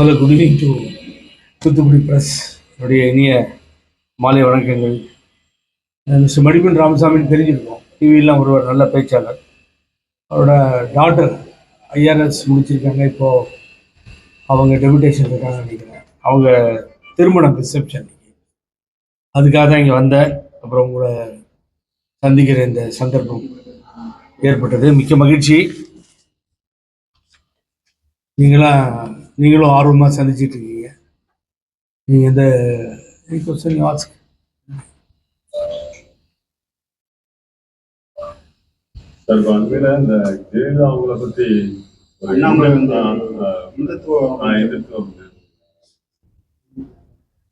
முதல்ல good evening to Thoothukudi press என்னுடைய இனிய மாலை வணக்கங்கள். மிஸ்டர் மடிப்பன் ராமசாமின்னு தெரிஞ்சிருக்கோம். டிவியெலாம் ஒருவர் நல்ல பேச்சாளர். அவரோட டாட்டர் ஐஆர்எஸ் முடிச்சிருக்காங்க. இப்போது அவங்க டெபுடேஷன் இருக்காங்க நினைக்கிறேன். அவங்க திருமணம் ரிசப்ஷன் அதுக்காக தான் இங்கே வந்தேன் அப்புறம் உங்களை சந்திக்கிற இந்த சந்தர்ப்பம் ஏற்பட்டது. மிக்க மகிழ்ச்சி. நீங்களாம் நீங்களும் ஆர்வமாக சந்திச்சிட்டு இருக்கீங்க. நீங்கள் இந்த கொஸ்டின் ஆஸ்க் சார் இப்ப அண்மையில இந்த ஜெயலலிதா அவங்கள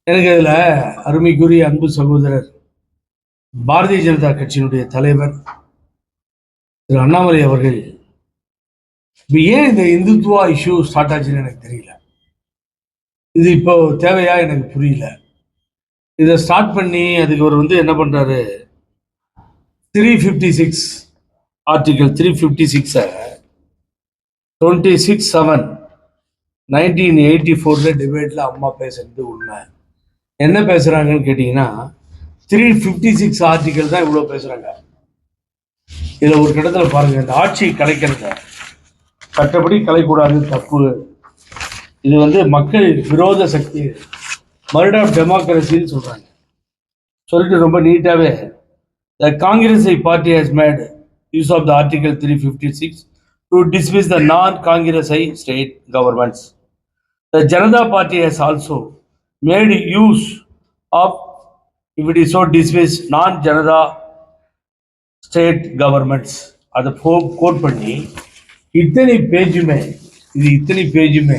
எனக்கு இதில் அருமைக்குரிய அன்பு சகோதரர் பாரதிய ஜனதா கட்சியினுடைய தலைவர் திரு அண்ணாமலை அவர்கள் இப்போ ஏன் இந்த இந்துத்துவா இஷ்யூ ஸ்டார்ட் ஆச்சுன்னு எனக்கு தெரியல. இது இப்போ தேவையா எனக்கு புரியல. இதை ஸ்டார்ட் பண்ணி அதுக்கு அவர் வந்து என்ன பண்ணுறாரு three fifty six article three fifty சிக்ஸை twenty six seven nineteen eighty ஃபோரில் டிபேட்டில் அம்மா பேசுறது உண்மை. என்ன பேசுகிறாங்கன்னு கேட்டிங்கன்னா த்ரீ ஃபிஃப்டி சிக்ஸ் ஆர்டிகல் தான் இவ்வளோ பேசுகிறாங்க இதில் ஒரு கிட்டத்தில் பாருங்கள் இந்த ஆட்சி கலைக்கிறத. சட்டப்படி கலைக்கூடாது தப்பு. இது வந்து மக்கள் விரோத சக்தி. மர்டர் ஆஃப் டெமோக்ரஸின்னு சொல்கிறாங்க சொல்லிட்டு ரொம்ப நீட்டாகவே the Congress party has made use of the article three fifty six to dismiss the non Congress I state governments the Janata party has also made use of if it is so dismissed, non-Janata state governments. அதை quote பண்ணி இத்தனை பேஜுமே இது இத்தனை பேஜுமே.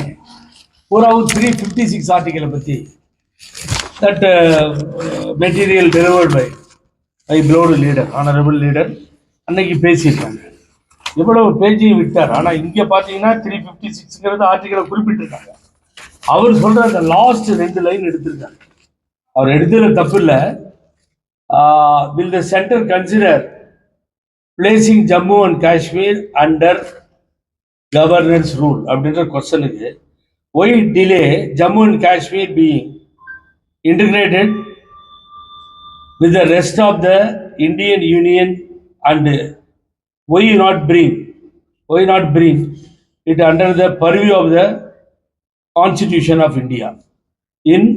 பூராவும் three fifty six ஆர்டிக்கலை பற்றி that material delivered by a bold leader honourable leader அன்னைக்கு பேசியிருக்காங்க. எவ்வளவு பேஜையும் விட்டார். ஆனால் இங்கே பார்த்தீங்கன்னா த்ரீ ஃபிஃப்டி சிக்ஸுங்கிறது ஆர்டிக்கலை குறிப்பிட்டிருக்காங்க. அவர் சொல்கிற அந்த லாஸ்ட் ரெண்டு லைன் எடுத்திருக்காங்க. அவர் எடுத்ததுல தப்பு இல்லை. Will the centre consider placing Jammu and Kashmir under governance rule அப்படின்ற கொஸ்டனுக்கு why delay Jammu and Kashmir being integrated with the rest of the Indian union and why not bring why not bring it under the purview of the constitution of India in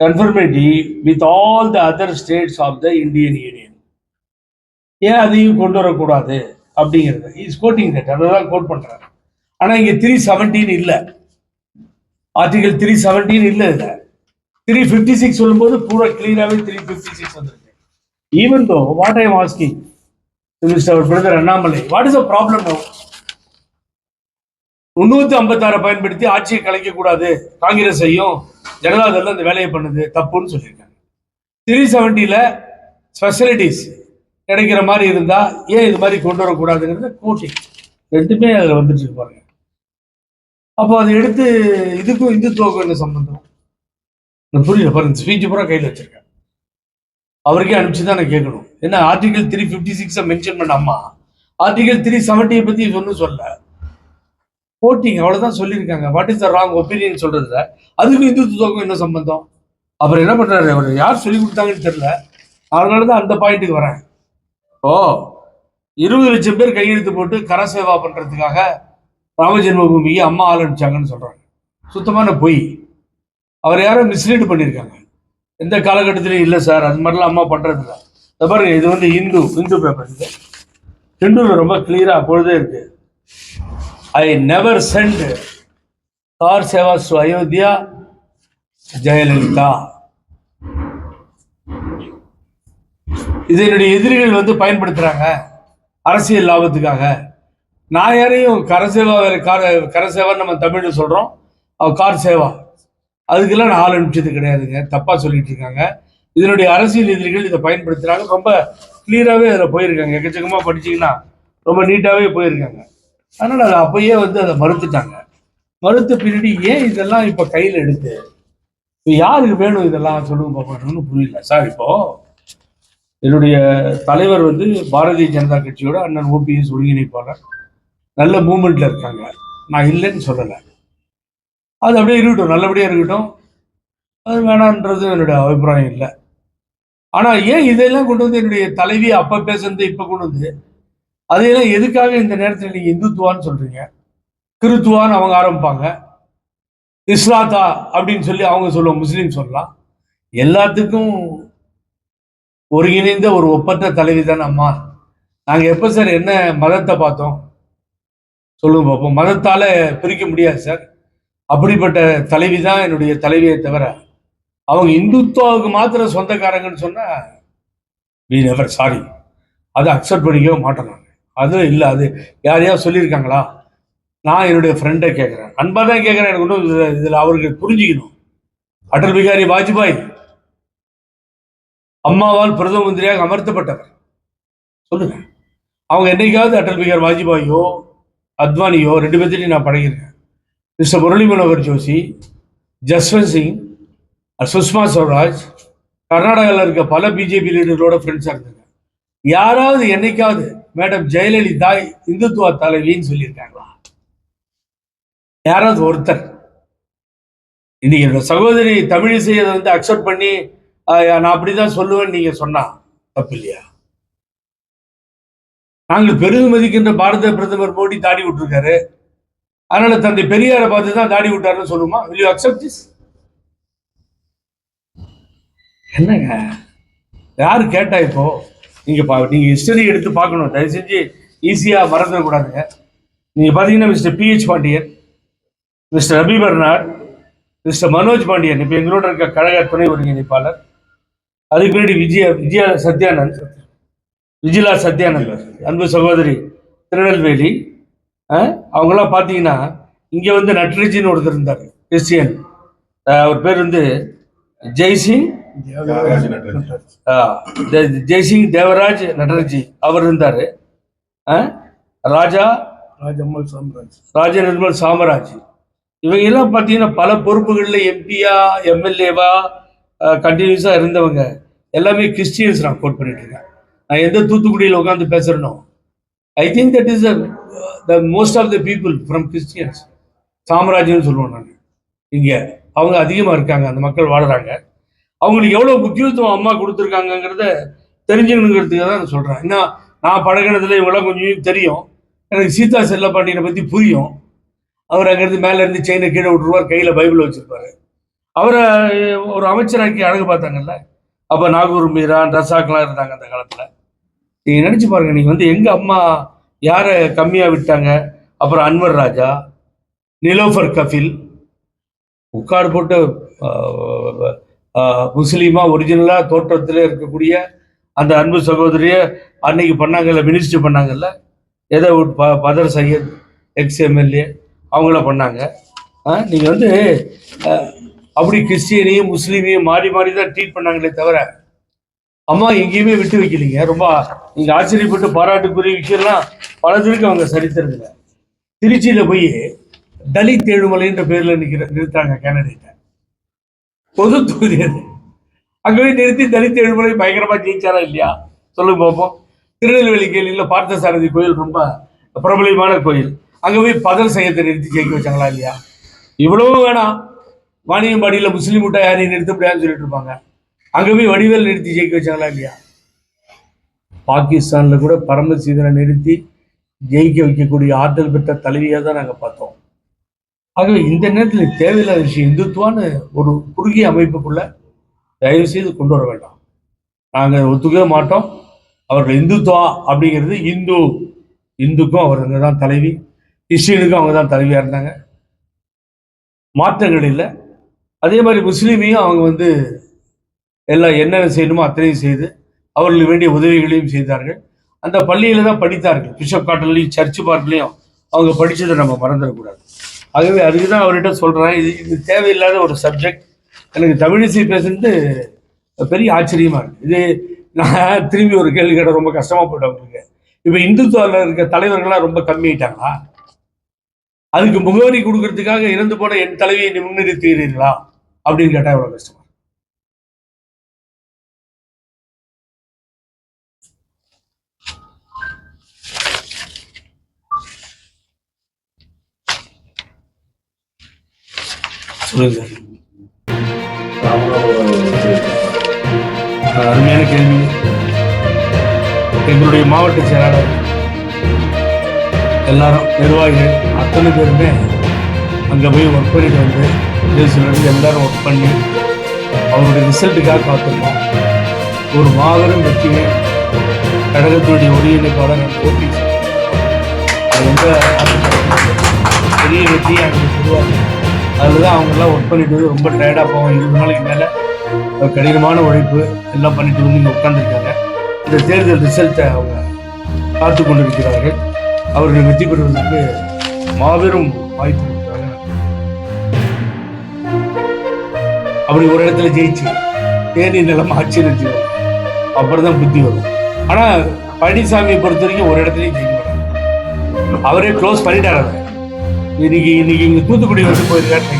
conformity with all the other states of the Indian union ஏன் அதையும் கொண்டு வரக்கூடாது அப்படிங்கிறது. Is coating that அதை தான் code பண்ணுறாரு ஆனால் இங்கே த்ரீ செவன்டீன் இல்லை. ஆர்டிகல் த்ரீ செவன்டீன் இல்லை இதில். த்ரீ ஃபிஃப்டி சிக்ஸ் சொல்லும்போது பூரா கிளியராகவே த்ரீ ஃபிஃப்டி சிக்ஸ் வந்துருக்கு even though what I am asking mister brother Annamalai what is a problem no ஐம்பத்தாறை பயன்படுத்தி ஆட்சியை கலைக்க கூடாது. காங்கிரஸையும் ஜனதாதள் அந்த வேலையை பண்ணுது. தப்புன்னு சொல்லியிருக்காங்க. த்ரீ செவன்ட்டியில் ஸ்பெஷலிட்டிஸ் கிடைக்கிற மாதிரி இருந்தா ஏன் இது மாதிரி கொண்டு வரக்கூடாதுங்கிறது கோட்டிங் ரெண்டுமே அதில் வந்துட்டு இருக்கு பாருங்க. அப்போ அதை எடுத்து இதுக்கும் இந்துத்துவக்கும் என்ன சம்பந்தம்? நான் புரியல பாருங்க ஸ்பீச் பூரா கையில் வச்சிருக்கேன். அவருக்கே அனுப்பிச்சு தான் நான் கேட்கணும். என்ன ஆர்டிகல் த்ரீ ஃபிஃப்டி சிக்ஸை மென்ஷன் பண்ண அம்மா? ஆர்டிகல் த்ரீ செவன்ட்டியை பற்றி ஒன்றும் சொல்ல போட்டிங்க அவ்வளோதான் சொல்லியிருக்காங்க. What is the wrong opinion சொல்கிறதுல அதுக்கும் இந்துத்துவக்கும் என்ன சம்பந்தம்? அப்புறம் என்ன பண்ணுறாரு அவர் யார் சொல்லி கொடுத்தாங்கன்னு தெரில அதனால தான் அந்த பாயிண்ட்டுக்கு வரேன். ஓ இருபது லட்சம் பேர் கையெழுத்து போட்டு கர சேவா பண்ணுறதுக்காக ராமஜென்மபூமிக்கு அம்மா ஆள் அனுப்பிச்சாங்கன்னு சொல்கிறாங்க சுத்தமான பொய். அவர் யாரோ மிஸ்லீடு பண்ணியிருக்காங்க எந்த காலகட்டத்திலையும் இல்லை சார் அது மாதிரிலாம் அம்மா பண்ணுறதில்ல இல்லை பாருங்க இது வந்து இந்து இந்து பேப்பர் இது. ஹிந்துல ரொம்ப கிளியராக அப்பொழுதே இருக்கு. I never sent kar sevas to Ayodhya Jayalalithaa இது என்னுடைய எதிரிகள் வந்து பயன்படுத்துகிறாங்க அரசியல் லாபத்துக்காக. நான் யாரையும் கரசேவா வேற கார் கரசேவான்னு நம்ம தமிழ்ல சொல்கிறோம் கார் சேவா. அதுக்கெல்லாம் நான் ஆள் அனுப்பிச்சது கிடையாதுங்க. தப்பாக சொல்லிட்டு இருக்காங்க. இதனுடைய அரசியல் எதிரிகள் இதை பயன்படுத்துகிறாங்க ரொம்ப கிளியராகவே அதில் போயிருக்காங்க. எக்கச்சக்கமாக படிச்சிங்கன்னா ரொம்ப நீட்டாகவே போயிருக்காங்க. அதனால் அதை அப்பயே வந்து அதை மறுத்துட்டாங்க. மறுத்த பின்னாடி ஏன் இதெல்லாம் இப்போ கையில் எடுத்து? இப்போ யாருக்கு வேணும் இதெல்லாம் சொல்லுங்க பார்க்கணும்னு புரியல. சார் இப்போது என்னுடைய தலைவர் வந்து பாரதிய ஜனதா கட்சியோட அண்ணன் ஓபிஎஸ் ஒருங்கிணைப்பாளர். நல்ல மூமெண்ட்ல இருக்காங்க. நான் இல்லைன்னு சொல்லலை. அது அப்படியே இருக்கட்டும். நல்லபடியாக இருக்கட்டும். அது வேணான்றது என்னுடைய அபிப்பிராயம் இல்லை. ஆனால் ஏன் இதெல்லாம் கொண்டு வந்து என்னுடைய தலைவி அப்போ பேசுனது இப்போ கொண்டு வந்து அதையெல்லாம் எதுக்காக இந்த நேரத்தில் நீங்கள் இந்துத்துவான்னு சொல்கிறீங்க கிறித்துவான்னு அவங்க ஆரம்பிப்பாங்க. இஸ்லாத்தா அப்படின்னு சொல்லி அவங்க சொல்லுவோம் முஸ்லீம் சொல்லலாம். எல்லாத்துக்கும் ஒருங்கிணைந்த ஒரு ஒப்பற்ற தலைவி தானே அம்மா. நாங்கள் எப்போ சார் என்ன மதத்தை பார்த்தோம்? சொல்லுங்க பார்ப்போம் மதத்தால் பிரிக்க முடியாது சார். அப்படிப்பட்ட தலைவி தான் என்னுடைய தலைவியை தவிர அவங்க இந்துத்துவாவுக்கு மாத்திரம் சொந்தக்காரங்கன்னு சொன்னால் வி நெவர் சாரி அதை அக்செப்ட் பண்ணிக்கவே மாட்டோம் நாங்கள் அது இல்லை அது யாரையா சொல்லியிருக்காங்களா? நான் என்னுடைய ஃப்ரெண்டை கேட்குறேன் அன்பாக தான் கேட்குறேன் எனக்கு ஒன்றும் இதில் இதில் அவருக்கு புரிஞ்சுக்கணும். அடல் பிகாரி வாஜ்பாய் அம்மாவால் பிரதம மந்திரியாக அமர்த்தப்பட்டவர். சொல்லுங்க. அவங்க என்னைக்காவது அடல் பிகார் வாஜ்பாயோ அத்வானியோ ரெண்டு பேர்த்தையும் நான் பழகிருக்கேன் மிஸ்டர் முரளி மனோகர் ஜோஷி ஜஸ்வந்த் சிங் சுஷ்மா ஸ்வராஜ் கர்நாடகாவில் இருக்க பல பிஜேபி லீடர்களோட ஃப்ரெண்ட்ஸாக இருந்தாங்க. யாராவது என்னைக்காவது மேடம் ஜெயலலிதா இந்துத்துவ தலைவின்னு சொல்லியிருக்காங்களா? யாராவது ஒருத்தர். இன்னைக்கு என்னோட சகோதரி தமிழிசையை வந்து அக்செப்ட் பண்ணி நான் அப்படிதான் சொல்லுவேன்னு நீங்க சொன்னா தப்பு இல்லையா? நாங்கள் பெரிதும் மதிக்கின்ற பாரத பிரதமர் மோடி தாடி விட்டுருக்காரு. அதனால தந்தை பெரியாரை பார்த்து தான் தாடி விட்டாருன்னு சொல்லுமா? Will அக்செப்ட் திஸ் என்னங்க? யாரு கேட்டா இப்போ? நீங்க பா நீங்க ஹிஸ்டரி எடுத்து பார்க்கணும். தயவு செஞ்சு ஈஸியா மறந்துடக்கூடாதுங்க நீங்க பாத்தீங்கன்னா mister PH Pandian mister Rabi Bernard mister Manoj Pandian இப்போ எங்களோட இருக்க கழக துணை ஒருங்கிணைப்பாளர் அதுக்கு பின்னாடி விஜய விஜயா சத்யானந்த் விஜிலா சத்யானந்த் அன்பு சகோதரி திருநெல்வேலி அஹ், அவங்கெல்லாம் பார்த்தீங்கன்னா இங்கே வந்து நட்ரஜின்னு ஒருத்தர் இருந்தார் கிறிஸ்டியன். அவர் பேர் வந்து ஜெய்சிங் நட்ராஜ். ஜெய்சிங் தேவராஜ் நட்டர்ஜி அவர் இருந்தார். ராஜா ராஜம்மல் சாம்ராஜ். ராஜ நிர்மல் சாமராஜ். இவங்க எல்லாம் பார்த்தீங்கன்னா பல பொறுப்புகளில் எம்பியா எம்எல்ஏவா கண்டினியூஸாக இருந்தவங்க. எல்லாமே கிறிஸ்டியன்ஸ் நான் கோட் பண்ணிட்டு இருக்கேன் நான் எந்த தூத்துக்குடியில் உட்காந்து பேசுறேனோ I think that is the most of the people from Christians சாம்ராஜ்யம்னு சொல்லுவோம் நான். இங்கே அவங்க அதிகமாக இருக்காங்க அந்த மக்கள் வாழ்கிறாங்க அவங்களுக்கு எவ்வளோ முக்கியத்துவம் அம்மா கொடுத்துருக்காங்கங்கிறத தெரிஞ்சுக்கணுங்கிறதுக்கு தான் நான் சொல்கிறேன் ஏன்னா நான் பழகினதில் இவங்களாம் கொஞ்சம் தெரியும். எனக்கு சீதா செல்லப்பாண்டியனை பற்றி புரியும். அவர் அங்கேருந்து மேலேருந்து செயினை கீழே விட்டுருவார் கையில் பைபிள் வச்சுருப்பாரு. அவரை ஒரு அமைச்சராக்கி அழகு பார்த்தாங்கல்ல? அப்போ நாகூர் மீரா ரசாக்லாம் இருந்தாங்க அந்த காலத்தில். நீங்கள் நினச்சி பாருங்க நீங்கள் வந்து எங்கள் அம்மா யாரை கம்மியாக விட்டாங்க? அப்புறம் அன்வர் ராஜா நிலோஃபர் கஃபில் உட்காடு போட்டு முஸ்லீமாக ஒரிஜினலாக தோற்றத்தில் இருக்கக்கூடிய அந்த அன்பு சகோதரிய அன்னைக்கு பண்ணாங்கல்ல மினிஸ்டர் பண்ணாங்கல்ல ஏதோ ப பதர் சையத் எக்ஸ் எம்எல்ஏ அவங்கள பண்ணாங்க. நீங்கள் வந்து அப்படி கிறிஸ்டியனையும் முஸ்லீமையும் மாறி மாறி தான் ட்ரீட் பண்ணாங்களே தவிர அம்மா எங்கேயுமே விட்டு வைக்கலீங்க. ரொம்ப நீங்க ஆச்சரியப்பட்டு பாராட்டுக்குரிய விஷயம்லாம் பலது இருக்கு அவங்க சரித்திரத்துல திருச்சியில போய் தலித் ஏழுமலைன்ற பேர்ல நிக்கிற நிறுத்தாங்க கேண்டிடேட்டை. பொது தொகுதி அது. அங்கே போய் நிறுத்தி தலித் ஏழுமலை பயங்கரமா ஜெயிச்சாரா இல்லையா? சொல்லுங்க பார்ப்போம் திருநெல்வேலி கேள்வியில் பார்த்தசாரதி கோயில் ரொம்ப பிரபலமான கோயில். அங்கே போய் பதல் சையத்தை நிறுத்தி ஜெயிக்க வச்சாங்களா இல்லையா? இவ்வளவும் வேணாம். வாணியம்பாடியில் முஸ்லீம் விட்டா யாரையும் நிறுத்த முடியாதுன்னு சொல்லிட்டு இருப்பாங்க. அங்க போய் வடிவேல் நிறுத்தி ஜெயிக்க வச்சாங்களா இல்லையா? பாகிஸ்தானில் கூட பரமசீதனை நிறுத்தி ஜெயிக்க வைக்கக்கூடிய ஆற்றல் பெற்ற தலைவியாக தான் நாங்கள் பார்த்தோம். ஆகவே இந்த நேரத்தில் தேவையில்லாத விஷயம் இந்துத்துவான்னு ஒரு குறுகிய அமைப்புக்குள்ள தயவு செய்து கொண்டு வர வேண்டாம். நாங்கள் ஒத்துக்கவே மாட்டோம். அவர்கள் இந்துத்துவா அப்படிங்கிறது இந்து இந்துக்கும் அவருங்க தான் தலைவி கிறிஸ்டியனுக்கும் அவங்க தான் தலைவியாக இருந்தாங்க. மாற்றங்கள் இல்லை. அதே மாதிரி முஸ்லீமையும் அவங்க வந்து எல்லாம் என்னென்ன செய்யணுமோ அத்தனையும் செய்து அவர்களுக்கு வேண்டிய உதவிகளையும் செய்தார்கள். அந்த பள்ளியில் தான் படித்தார்கள். பிஷப் காட்டன்லையும் சர்ச் பார்க்லையும் அவங்க படித்ததை நம்ம மறந்துடக்கூடாது. ஆகவே அதுக்கு தான் அவர்கிட்ட சொல்கிறேன் இது இது தேவையில்லாத ஒரு சப்ஜெக்ட் எனக்கு தமிழிசை பேசுறது பெரிய ஆச்சரியமாக இருக்குது இது நான் திரும்பி ஒரு கேள்வி கேட்ட ரொம்ப கஷ்டமாக போயிட்டு அவங்களுக்கு. இப்போ இந்துத்துவாவில் இருக்க தலைவர்கள்லாம் ரொம்ப கம்மியாயிட்டாங்களா? அதுக்கு முகவரி கொடுக்கறதுக்காக இறந்து போன என் தலைவியை முன்னிறுத்துகிறீர்களா? அப்படின்னு கேட்டா எவ்வளவு கஷ்டமா? அருமையான கேள்வி. எங்களுடைய மாவட்ட செயலாளர் எல்லாரும் நிர்வாகிகள் அத்தனை பேருமே அங்கே போய் ஒர்க் பண்ணிட்டு வந்து தேசியிலிருந்து எல்லாரும் ஒர்க் பண்ணி அவருடைய ரிசல்ட்டுக்காக காத்திருந்தோம் ஒரு மாபெரும் வெற்றியை கழகத்தினுடைய ஒருங்கிணைப்பாளர் நான் போட்டி அது ரொம்ப பெரிய வெற்றி அங்கே உருவாகும் அதில் தான் அவங்கெல்லாம் ஒர்க் பண்ணிட்டு ரொம்ப டயர்டாக போவோம் இருபது நாளைக்கு மேலே ஒரு கடினமான உழைப்பு எல்லாம் பண்ணிட்டு வந்து இங்கே உட்காந்துருக்காங்க இந்த தேர்தல் ரிசல்ட்டை அவங்க காத்து கொண்டிருக்கிறார்கள். அவர்கள் வெற்றி பெறுவதற்கு மாபெரும் வாய்ப்பு அப்படி ஒரு இடத்துல ஜெயிச்சு தேனி நிலம் ஆட்சியில் வச்சுக்கணும் அப்புறம் தான் புத்தி வரும். ஆனா பழனிசாமியை பொறுத்த வரைக்கும் ஒரு இடத்துலையும் ஜெயிக்க மாட்டாங்க அவரே க்ளோஸ் பண்ணிட்டாரு அதை இன்னைக்கு இன்னைக்கு இங்க தூத்துக்குடி வந்து போயிருக்காரு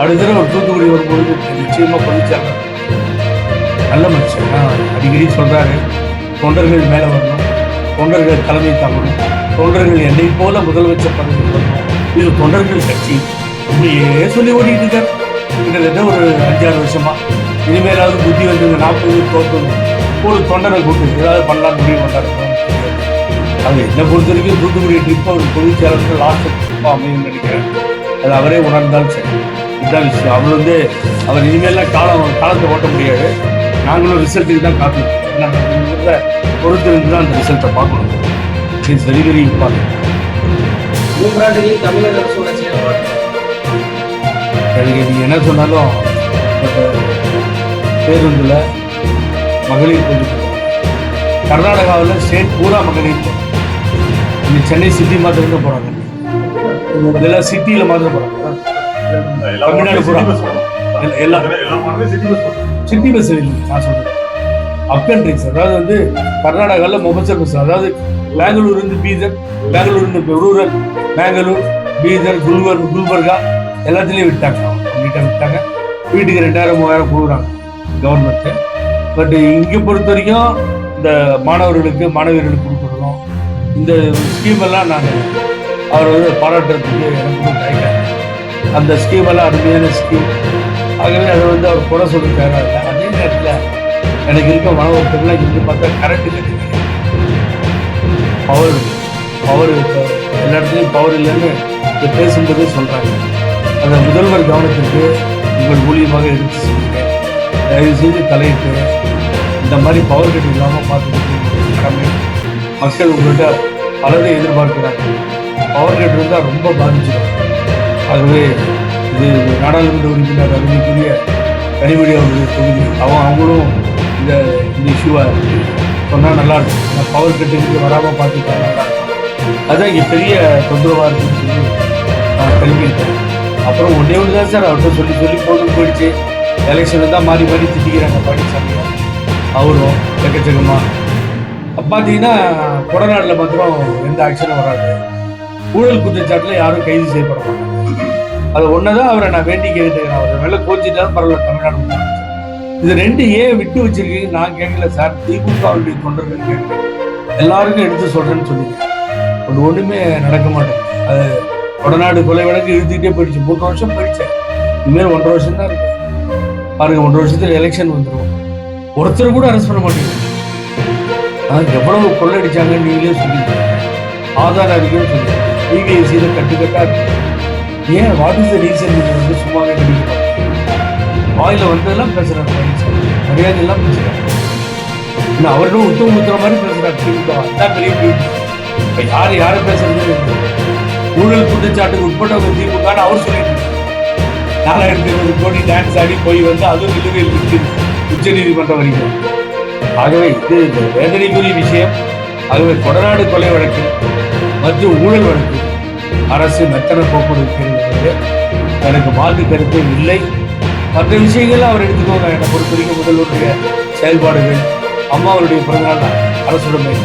அடுத்த தடவை ஒரு தூத்துக்குடி வரும்போது நிச்சயமா பதிச்சாங்க நல்ல மனுஷன். அடிக்கடி சொல்றாரு தொண்டர்கள் மேல வரணும் தொண்டர்கள் தலைமை தாங்கணும் தொண்டர்கள் என்னை போல முதலமைச்சர் பதவி இது தொண்டர்கள் கட்சி. இப்படியே சொல்லி ஓடிட்டு இருக்காரு. கிட்டத்தட்ட ஒரு அஞ்சாறு வருஷமா இனிமேலாவது புத்தி வந்து இந்த நாற்பது தோற்கணும் ஒரு தொண்டரை கூட்டு ஏதாவது பண்ணலாம் முடிவு பண்ணாரு அது என்னை பொறுத்த வரைக்கும் தூத்துக்குடி ட்ரிப் அவர் பொதுச்செயலாளர் லாஸ்ட் ட்ரிப்பாக அமையும் நினைக்கிறேன். அது அவரே உணர்ந்தாலும் சரி. இதுதான் விஷயம். அவர் வந்து அவர் இனிமேலாம் காலம் காலத்தை ஓட்ட முடியாது. நாங்களும் ரிசல்ட்டுக்கு தான் காட்டணும் பொறுத்து தான் அந்த ரிசல்ட்டை பார்க்கணும். இட்ஸ் வெரி வெரி இம்பார்ட்டன்ட் மூன்றாண்டுகளில் தமிழக அரசோட செயல்பாடு. அதுக்கு நீங்கள் என்ன சொன்னாலும் பேருந்தில் மகளிர் கொஞ்சம் கர்நாடகாவில் ஸ்டேட் பூரா மகளிர் இந்த சென்னை சிட்டி மாத்திரம் தான் போகிறாங்க இதெல்லாம் சிட்டியில் மாத்திரம் போகிறாங்க தமிழ்நாடு பூரா. எல்லா சிட்டி பஸ் நான் சிட்டி அப் இல்லை நான் சொல்றேன் அதாவது வந்து கர்நாடகாவில் மொபசர் பஸ் அதாவது பெங்களூர் இருந்து பீதர் பெங்களூர் இருந்து ரூரல் பெங்களூர் பீதர் குல்பர் குல்பர்கா எல்லாத்துலேயும் விட்டாங்க. வீட்டை விட்டாங்க. வீட்டுக்கு ரெண்டாயிரம் மூவாயிரம் கொடுக்குறாங்க. கவர்மெண்ட்டு பட் இங்கே பொறுத்த வரைக்கும் இந்த மாணவர்களுக்கு மாணவியர்களுக்கு கொடுக்குறதும் இந்த ஸ்கீமெல்லாம் நான் நாங்கள் அவர் வந்து பாராட்டுறதுக்கு எனக்கு கூட அந்த ஸ்கீமெல்லாம் அருமையான ஸ்கீம் ஆகவே அதை வந்து அவர் குறை சொல்ல தேவையில்லை அதே நேரத்தில் எனக்கு இருக்க மாணவர்கள்லாம் இங்கே பார்த்தா கரண்ட் கட்டி பவர் பவர் இப்போ எல்லா இடத்துலையும் பவர் இல்லைன்னு இங்க பேசும்போதே சொல்கிறாங்க அந்த முதல்வர் கவனத்திற்கு உங்கள் மூலியமாக எடுத்து செல்லுங்க தயவு செய்து தலையிட்டு இந்த மாதிரி பவர் கட் இல்லாமல் பார்த்துக்கிட்டு மக்கள் உங்கள்கிட்ட பலதை எதிர்பார்க்கிறாங்க பவர் கட் இருந்தால் ரொம்ப பாதிச்சிடும். ஆகவே இது நாடாளுமன்ற உறுப்பினர் அருமைக்குரிய கனிமொழி அவர்கள் தொகுதி. அவன் அவங்களும் இந்த இந்த இஷ்யூவை சொன்னால் நல்லா இருக்கும். அந்த பவர் கட்டுக்கு வராமல் பார்த்துக்கிட்டாங்க அதுதான் இங்கே பெரிய தொந்தரவாக இருக்குன்னு சொல்லி நான் தெரிஞ்சுக்கிட்டேன் அப்புறம் ஒன்றே ஒன்று தான் சார். அவர்கிட்ட சொல்லி சொல்லி போதும் போயிடுச்சு. எலெக்ஷன் தான் மாறி மாறி திட்டிக்கிறாங்க பழனிசாமி அவரும் எக்கச்சக்கமாக பார்த்தீங்கன்னா கொடநாட்டில் மாத்திரம் எந்த ஆக்ஷனும் வராது. ஊழல் குற்றச்சாட்டில் யாரும் கைது செய்யப்பட மாட்டாங்க. அது தான் அவரை நான் வேண்டி கேட்டுக்கிறேன். அவர் வெள்ள கோச்சிட்டாலும் பரவாயில்ல தமிழ்நாடு இது ரெண்டு ஏன் விட்டு வச்சிருக்கீங்க நான் கேட்கல சார். திமுகவுடைய தொண்டர்கள் கேட்கிறேன் எல்லாருக்கும் எடுத்து சொல்கிறேன்னு சொன்னீங்க ஒன்று ஒன்றுமே நடக்க மாட்டேங்குது. அது வடநாடு கொலை வழக்கு இழுத்துக்கிட்டே போயிடுச்சு. மூன்று வருஷம் போயிடுச்சேன் இனிமேல் ஒன்றரை வருஷம் தான் இருக்கு. பாருங்க ஒன்றரை வருஷத்துல எலெக்ஷன் வந்துடும் ஒருத்தர் கூட அரெஸ்ட் பண்ண மாட்டேங்குது ஆஹ் எவ்வளவு கொள்ளடிச்சாங்கன்னு நீங்களே சொல்லிருக்கீங்க ஆதார் அறிக்கையும் சொல்லிருக்கீங்க பிபிஎஸ்சியில் கட்டுக்கட்டா இருக்கு. ஏன் வாட் இஸ் த ரீசன் நீங்க வந்து சும்மாவே கிடைக்கிறோம் வாயில வந்ததெல்லாம் பேசுறாரு பழனிசாமி மரியாதை எல்லாம் பேசுறாரு இன்னும் அவர்களும் உத்தம முத்துற மாதிரி பேசுறாரு திமுக அதான் பெரிய பியூட்டி இப்ப யாரு பேசுறது ஊழல் குற்றச்சாட்டுக்கு உட்பட்டவங்க திமுகன்னு அவர் சொல்லிட்டு நாலாயிரத்தி இருபது கோடி டான்ஸ் ஆடி போய் வந்து அதுவும் நிலுவையில் இருக்கு. உச்ச நீதிமன்றம் வரைக்கும். ஆகவே இது இந்த வேதனைக்குரிய விஷயம். ஆகவே கொடநாடு கொலை வழக்கு மற்றும் ஊழல் வழக்கு. அரசு மெத்தன போக்குவரத்து இருக்கிறது எனக்கு மாற்று கருத்தே இல்லை. மற்ற விஷயங்கள் அவர் எடுத்துக்கோங்க. என்னை பொறுத்த வரைக்கும் முதல்வருடைய செயல்பாடுகள் அம்மாவருடைய பிறந்தநாள் அரசுடைமை.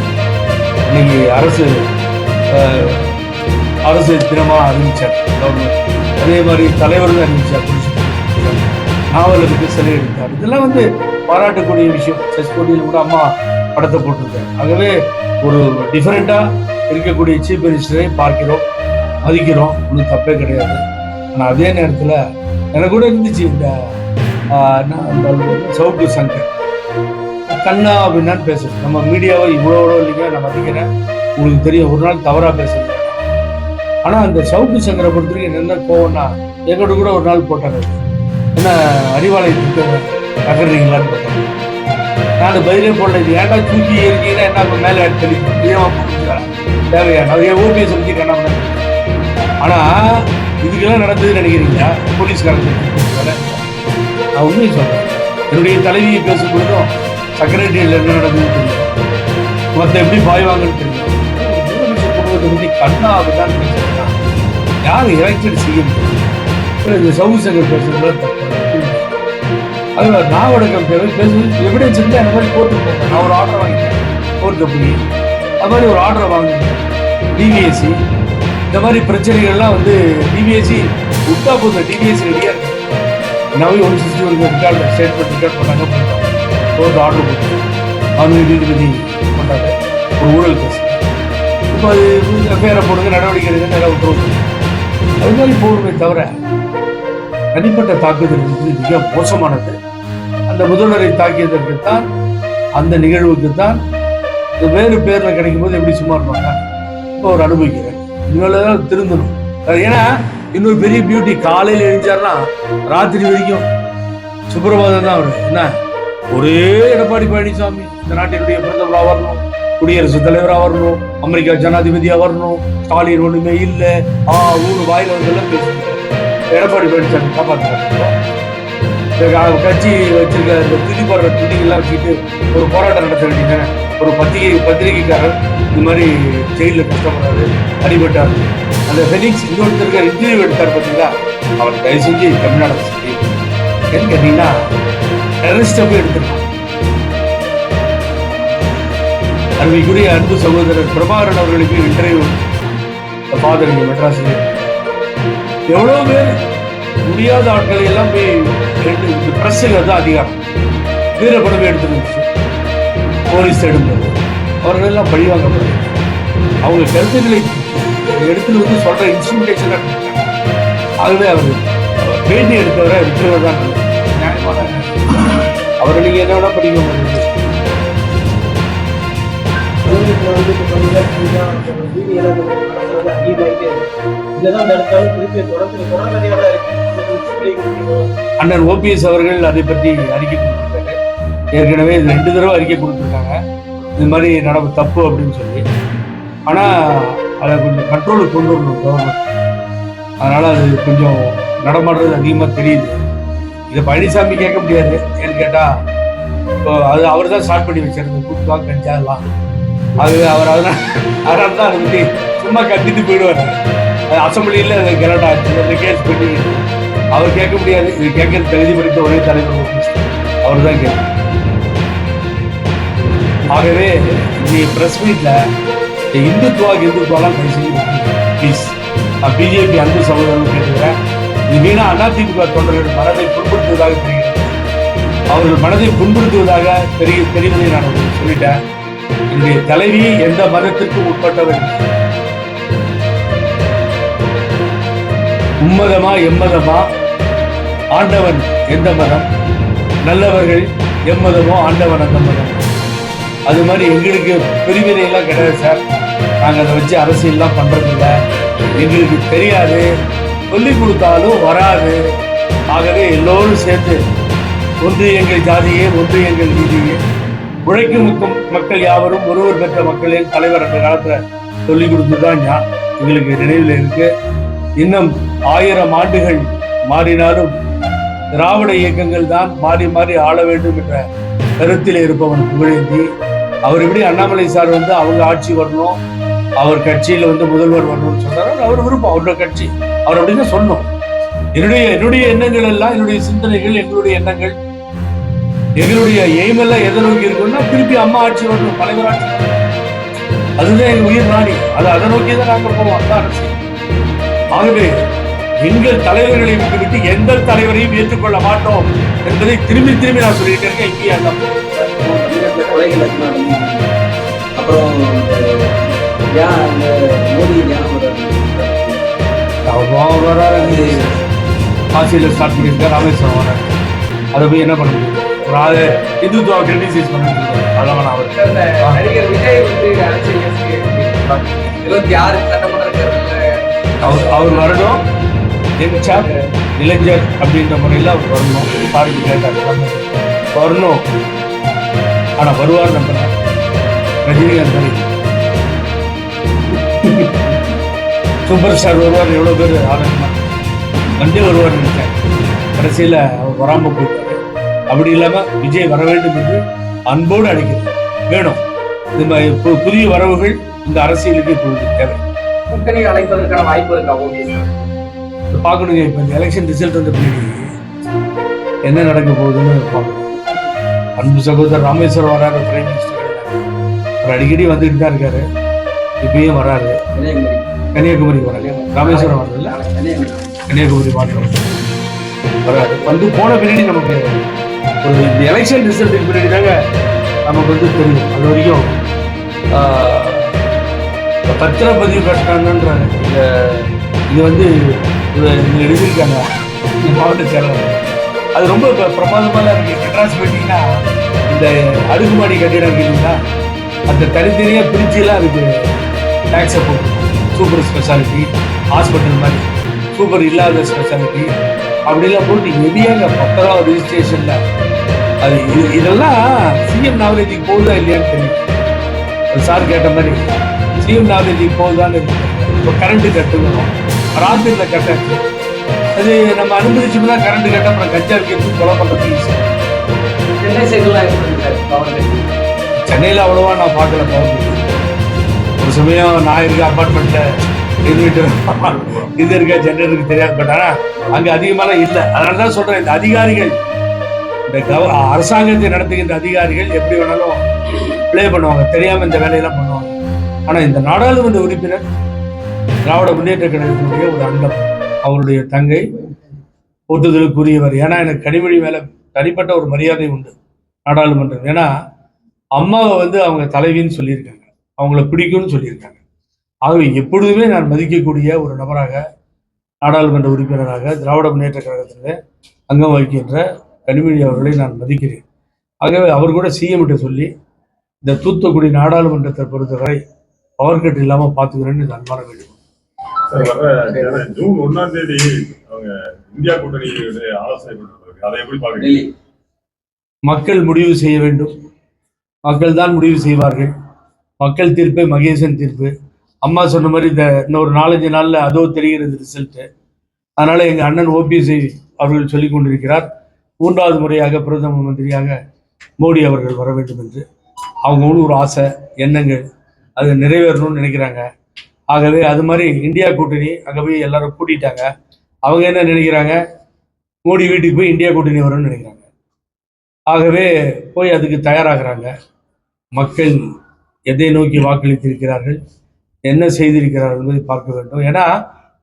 இன்னைக்கு அரசு அரசு தினமாக அறிவிச்சார். கவர்மெண்ட் அதே மாதிரி தலைவர்கள் அறிவிச்சார் புரட்சி நாவலுக்கு சிலை எடுத்தார் இதெல்லாம் வந்து பாராட்டக்கூடிய விஷயம். செஸ் போட்டியில் கூட அம்மா படத்தை போட்டிருக்காரு ஆகவே ஒரு டிஃப்ரெண்ட்டாக இருக்கக்கூடிய சீஃப் மினிஸ்டரை பார்க்கிறோம் மதிக்கிறோம். ஒன்றும் தப்பே கிடையாது. ஆனால் அதே நேரத்தில் எனக்கு கூட இருந்துச்சு இந்த நான் சவுக்கு சங்கர். கண்ணா அப்படின்னான்னு பேசுறது நம்ம மீடியாவை இவ்வளோ இல்லைங்க நான் மதிக்கிறேன். உங்களுக்கு தெரியும் ஒரு நாள் தவறாக பேசுறது. ஆனா அந்த சவுக்கு சங்கரை பொறுத்தவரைக்கும் என்ன கோவம்னா எங்கோட கூட ஒரு நாள் போட்டாங்க என்ன அறிவாலயத்துக்கு நகர்றீங்களான்னு போட்டாங்க நான் பதிலே போடல. இது ஏன்டா தூக்கி இருக்கீங்கன்னா என்ன அப்ப மேலே தெளிக்கும் தேவையான நிறைய ஓபிஎஸ் பற்றி கண்ணா ஆனா இதுக்கெல்லாம் நடந்ததுன்னு நினைக்கிறீங்களா? போலீஸ்காரங்க நான் உண்மையை சொல்றேன். என்னுடைய தலைவியை பேசும்பொழுதும் செக்ரட்டரியில் என்ன நடந்ததுன்னு தெரியும் மற்ற எப்படி பாய்வாங்கன்னு தெரியும் முதலமைச்சர் கண்ணாவுதான் பேசுறாங்க யார் எலெக்டட் செய்ய முடியும் இந்த சவுக்கு சங்கர் பேசுறது தப்பு நாவடக்கம் தேவை பேசுறது எவிடன்ஸ் இருந்தால் அந்த மாதிரி கோர்ட்டு நான் ஒரு ஆர்டர் வாங்கிட்டேன். கோர்ட்டு கம்பெனி அது மாதிரி ஒரு ஆர்டரை வாங்கினேன். டிவிஎஸ்சி இந்த மாதிரி பிரச்சனைகள்லாம் வந்து டிவிஎஸ்சி விட்டா போதும். டிவிஎஸ்சி ரெடியாக இருக்கு. நவி ஒன் சிக்ஸ்டி ஒரு ரெக்கார்டு ஸ்டேட்மெண்ட் ரிக்கார்ட் பண்ணாங்க. பண்ணிட்டோம் கோர்ட் ஆர்டர் போட்டு அவங்க நீதிபதி பண்ணாங்க ஒரு ஊழல் பேசு அது எஃப்ஐஆரை போடுங்க நடவடிக்கை எடுங்க நிறைய விட்டுருவோம். அது மாதிரி போகணுமே தவிர தனிப்பட்ட தாக்குதல் வந்து மிக மோசமானது. அந்த முதல்வரை தாக்கியதற்குத்தான் அந்த நிகழ்வுக்குத்தான் இந்த வேறு பேரில் கிடைக்கும் போது எப்படி சும்மா இருப்பாங்க? இப்போ ஒரு அனுபவிக்கிறேன். இனிமேல் திருந்தணும். ஏன்னா இன்னொரு பெரிய பியூட்டி காலையில் எழுந்தார்னா ராத்திரி வரைக்கும் சுப்பிரபாதம் தான் அவர். என்ன? ஒரே எடப்பாடி பழனிசாமி. இந்த நாட்டினுடைய பிரதமராக வரணும். குடியரசுத் தலைவராக வரணும் அமெரிக்கா ஜனாதிபதியா வரணும் ஸ்டாலின் ஒண்ணுமே இல்லை. ஆ ஊரு வாயில வந்தெல்லாம் பேசுறாங்க எடப்பாடி பழனிசாமி காப்பாற்றுறாங்க கட்சி வச்சிருக்க இந்த துதி போடுற துணிகள்லாம் வச்சுக்கிட்டு ஒரு போராட்டம் நடத்த வேண்டியதானே ஒரு பத்திரிகை பத்திரிகைக்காரர் இந்த மாதிரி ஜெயிலில் கஷ்டப்படுறாரு அடிபட்டார். அந்த ஃபெனிக்ஸ் இன்னொருத்தருக்கு இன்டர்வியூ எடுத்தார் பார்த்தீங்களா அவர் தயவு செஞ்சு தமிழ்நாடு அரசு கேட்டீங்கன்னா டெரரிஸ்டை போய் எடுத்துருக்கான் அருமைக்குரிய அன்பு சகோதரர் பிரபாகரன் அவர்களுக்கு இன்றைய ஃபாதர் இங்கே மெட்ராஸில். எவ்வளோ பேர் முடியாத ஆட்களை எல்லாம் போய் ரெண்டு பிரஸ்ஸுக்கு தான் அதிகாரம். வீரப்படமே எடுத்துருந்துச்சு போலீஸ் எடுத்தது. அவர்கள் எல்லாம் பழிவாங்கப்படுது அவங்க கருத்துக்களை எடுத்துல வந்து சொல்கிற இன்ஸ்ட்ருமெண்டேஷன் ஆகவே அவர். பேட்டி எடுத்தவரை விட்டுறதான் நியாயமான அவரை நீங்கள் என்ன வேணால் படிக்க முடியும் இப்படி அண்ணன் ஓபிஎஸ் அவர்கள் அதை பற்றி அறிக்கை கொடுத்துருக்காங்க. ஏற்கனவே இது ரெண்டு தடவை அறிக்கை கொடுத்துருக்காங்க. இது மாதிரி நடப்பு தப்பு அப்படின்னு சொல்லி. ஆனால் அதை கொஞ்சம் கண்ட்ரோலுக்கு கொண்டு வரணும் கவர்மெண்ட் அதனால் அது கொஞ்சம் நடமாடுறது அதிகமாக தெரியுது. இதை பழனிசாமி கேட்க முடியாது. ஏன்னு கேட்டால் இப்போ அது அவர் தான் ஸ்டார்ட் பண்ணி வச்சிருந்த குட்கா கஞ்சா எல்லாம் அது அவர் அதனால் அதனால தான் அதை பற்றி சும்மா கத்திட்டு போயிடுவார். அது அசம்பிளியில் அது கலட் ஆச்சு அந்த கேஸ் பண்ணி அவர் கேட்க முடியாது. இது கேட்க தகுதி படித்த ஒரே தலைவர் அவர் தான் கேட்கணும் ஆகவே இந்த ப்ரெஸ் மீட்டில் இந்துத்துவாக்கு இந்துத்துவா இந்துத்துவாலாம் பேசி ப்ளீஸ் நான் பிஜேபி அன்பு சகோதரன் கேட்டுக்கிறேன். இது வீணா அதிமுக தொண்டர்கள் மனதை புண்படுத்துவதாக தெரிகிறது. அவர்கள் மனதை புண்படுத்துவதாக தெரிய தெரிவதை நான் சொல்லிட்டேன். இன்றைய தலைவி எந்த மதத்திற்கு உட்பட்டவர் உம்மதமா எம்மதமா? ஆண்டவன் எந்த மதம்? நல்லவர்கள் எம்மதமோ ஆண்டவன் அந்த மதம். அது மாதிரி எங்களுக்கு பிரிவினை எல்லாம் கிடையாது சார். நாங்கள் அதை வச்சு அரசியல்லாம் பண்றது எங்களுக்கு தெரியாது. சொல்லி கொடுத்தாலும் வராது. ஆகவே எல்லோரும் சேர்ந்து ஒன்று எங்கள் ஜாதியே ஒன்று எங்கள் நீதியே. உழைக்கும் மிக்கும் மக்கள் யாவரும் ஒருவர் பெற்ற மக்களின் தலைவர் அந்த காலத்துல சொல்லி கொடுத்துதான் ஞான் எங்களுக்கு நினைவில் இருக்கு. இன்னும் ஆயிரம் ஆண்டுகள் மாறினாலும் திராவிட இயக்கங்கள் தான் மாறி மாறி ஆள வேண்டும் என்ற கருத்தில் இருப்பவன் புகழேந்தி. அவர் எப்படி அண்ணாமலை சார் வந்து அவங்க ஆட்சி வரணும் அவர் கட்சியில வந்து முதல்வர் வரணும்னு சொன்னார் அவர் விருப்பம் அவரோட கட்சி. அவர் அப்படின்னு சொன்னோம் என்னுடைய என்னுடைய எண்ணங்கள் எல்லாம் என்னுடைய சிந்தனைகள் எங்களுடைய எண்ணங்கள் எங்களுடைய எய்ம் எல்லாம் எதை நோக்கி இருக்குன்னா திருப்பி அம்மா ஆட்சி வரணும் தலைவர் ஆட்சி. அதுதான் எங்க உயிர் நாடி அது அதை நோக்கி தான் நாங்கள் போவோம் அதான் ஆகவே எங்கள் தலைவர்களை விட்டுவிட்டு எந்த தலைவரையும் ஏற்றுக்கொள்ள மாட்டோம் என்பதை திரும்பி திரும்பி நான் சொல்லிட்டு இருக்கேன் தமிழகத்துல கொலைகள். அப்புறம். காசியில் ஸ்டார்ட் பண்ணியிருக்காரு ராமேஸ்வரம் அதை போய் என்ன பண்ண முடியும் ஒரு ஆளு இந்துத்துவா கிரிட்டிசைஸ் பண்ண முடியும் அதெல்லாம் அவர் நடிகர் விஜய் வந்து இருபத்தி ஆறு அவர் அவர் வரணும். யங்சாப் இளைஞர் அப்படின்ற முறையில் அவர் வரணும். சாருக்கு கேட்டார். வரணும். ஆனால் வருவார் நம்புறேன் ரஜினிகாந்த் மாதிரி. சூப்பர் ஸ்டார் வருவார். எவ்வளோ பேர் ஆனந்தமா வந்தே வருவார் நினைச்சேன். கடைசியில் அவர் வராமல் போயிட்டாரு. அப்படி இல்லாமல் விஜய் வர வேண்டும் என்று அன்போடு அழைக்கிறது வேணும். இந்த புதிய வரவுகள் இந்த அரசியலுக்கு இப்பொழுது தேவை. கூட்டணி அழைப்பதற்கான வாய்ப்பு இருக்கா பார்க்கணுங்க. இப்போ இந்த எலெக்ஷன் ரிசல்ட் வந்த பின்னாடி என்ன நடக்க போகுதுன்னு பார்க்கணும். அன்பு சகோதரர் ராமேஸ்வரம் வராரு பிரைம் மினிஸ்டர் அவர் அடிக்கடி வந்துட்டு தான் இருக்காரு. இப்பயும் வராரு. கன்னியாகுமரி. வராரு. ராமேஸ்வரம் வரல கன்னியாகுமரி. கன்னியாகுமரி மாற்றம் வராரு. வந்து போன பின்னாடி நமக்கு ஒரு இந்த எலெக்ஷன் ரிசல்ட்டுக்கு பின்னாடி தாங்க நமக்கு வந்து தெரியும். அது வரைக்கும் ஆஹ், பதிவு பத்திரப்பதிவு கட்டணன்றாங்க இந்த இது வந்து இது எழுதியிருக்காங்க. மாவட்ட செயலாளர். அது ரொம்ப பிரமாதமாக இருக்கு. மெட்ராஸ் போயிட்டீங்கன்னா இந்த அடுக்குமாடி கட்டிடம் இல்லைங்களா? அந்த தனித்தனியாக பிரிச்சுலாம் அதுக்கு டேக்ஸை போட்டு சூப்பர் ஸ்பெஷாலிட்டி ஹாஸ்பிட்டல் மாதிரி. சூப்பர் இல்லாத ஸ்பெஷாலிட்டி அப்படிலாம் போட்டு எதியாக பத்திரம் ரிஜிஸ்ட்ரேஷனில் அது இது இதெல்லாம் சிஎம் நாவலேஜுக்கு போகுதா இல்லையான்னு தெரியும் சார் கேட்ட மாதிரி சிஎம் நாவலேஜுக்கு போகுதான்னு இப்போ கரண்ட்டு கட்டணும் ராத்திரியில் கட்டாச்சு அது நம்ம அனுமதிச்சோம்னா கரண்ட் கட்ட அப்புறம் கஞ்சா விற்கிறது கொலை பண்ணுறது கட்டு சென்னையில் அவ்வளோவா நான் பார்க்கல பவர் ஒரு சமயம் நான் இருக்க அப்பார்ட்மெண்ட்டில் இது இருக்க ஜென்ரேட்டருக்கு தெரியாது பட் ஆனால் அங்கே அதிகமாலாம் இல்லை. அதனால தான் சொல்கிறேன் இந்த அதிகாரிகள் இந்த கவ அரசாங்கத்தை நடத்துகின்ற அதிகாரிகள் எப்படி வேணாலும் ப்ளே பண்ணுவாங்க. தெரியாமல் இந்த வேலையெல்லாம் பண்ணுவாங்க. ஆனால் இந்த நாடாளுமன்ற உறுப்பினர் திராவிட முன்னேற்ற கழகத்தினுடைய ஒரு அங்கம் அவருடைய தங்கை ஒட்டுதலுக்குரியவர் ஏன்னா எனக்கு கனிமொழி மேலே தனிப்பட்ட ஒரு மரியாதை உண்டு நாடாளுமன்றம் ஏன்னா அம்மாவை வந்து அவங்க தலைவின்னு சொல்லியிருக்காங்க. அவங்கள பிடிக்கும்னு சொல்லியிருக்காங்க. ஆகவே எப்பொழுதுமே நான் மதிக்கக்கூடிய ஒரு நபராக நாடாளுமன்ற உறுப்பினராக திராவிட முன்னேற்ற கழகத்தில் அங்கம் வகிக்கின்ற கனிமொழி அவர்களை நான் மதிக்கிறேன். ஆகவே அவர் கூட சிஎம் கிட்ட சொல்லி இந்த தூத்துக்குடி நாடாளுமன்றத்தை பொறுத்தவரை பவர் கட் இல்லாமல் பார்த்துக்கிறேன்னு இது அன்பான வேண்டும். ஜூன் ஒண்ணாம் தேதி அவங்க இந்தியா கூட்டணியுடைய ஆலோசனை அதை எப்படி பாக்குறீங்க டெல்லி மக்கள் முடிவு செய்ய வேண்டும். மக்கள் தான் முடிவு செய்வார்கள். மக்கள் தீர்ப்பே மகேசன் தீர்ப்பு. அம்மா சொன்ன மாதிரி இந்த இன்னொரு நாலஞ்சு நாள்ல அதோ தெரிகிறது ரிசல்ட்டு அதனால எங்க அண்ணன் ஓபிஎஸ்ஐ அவர்கள் சொல்லிக் கொண்டிருக்கிறார். மூன்றாவது முறையாக பிரதம மந்திரியாக மோடி அவர்கள் வர வேண்டும் என்று அவங்களும் ஒரு ஆசை எண்ணங்கள் அது நிறைவேறணும்னு நினைக்கிறாங்க. ஆகவே அது மாதிரி இந்தியா கூட்டணி அங்கே போய் எல்லாரும் கூட்டிட்டாங்க. அவங்க என்ன நினைக்கிறாங்க? மோடி வீட்டுக்கு போய் இந்தியா கூட்டணி வரும்னு நினைக்கிறாங்க. ஆகவே போய் அதுக்கு தயாராகிறாங்க. மக்கள் எதை நோக்கி வாக்களித்திருக்கிறார்கள்? என்ன செய்திருக்கிறார்கள் என்பதை பார்க்க வேண்டும். ஏன்னா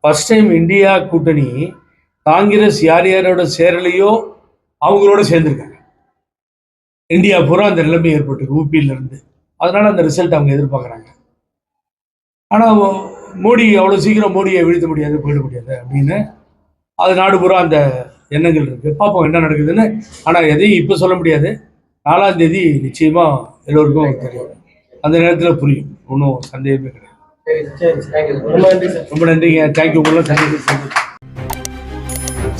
ஃபர்ஸ்ட் டைம் இந்தியா கூட்டணி காங்கிரஸ் யார் யாரோட சேரலையோ அவங்களோட சேர்ந்திருக்காங்க. இந்தியா பூரா அந்த நிலைமை ஏற்பட்டு ஊபியில இருந்து. அதனால அந்த ரிசல்ட் அவங்க எதிர்பார்க்குறாங்க. ஆனால் மோடி அவ்வளோ சீக்கிரம் மோடியை வீழ்த்த முடியாது போயிட முடியாது அப்படின்னு அது நாடு பூரா அந்த எண்ணங்கள் இருக்கு. பார்ப்போம் என்ன நடக்குதுன்னு. ஆனால் எதையும் இப்போ சொல்ல முடியாது. நாலாம் தேதி நிச்சயமா எல்லோருக்கும் தெரியும். அந்த நேரத்தில் புரியும். ஒன்றும் சந்தேகமே கிடையாது. ரொம்ப நன்றி சார் ரொம்ப நன்றிங்க. தேங்க்யூ உங்களை சந்திக்க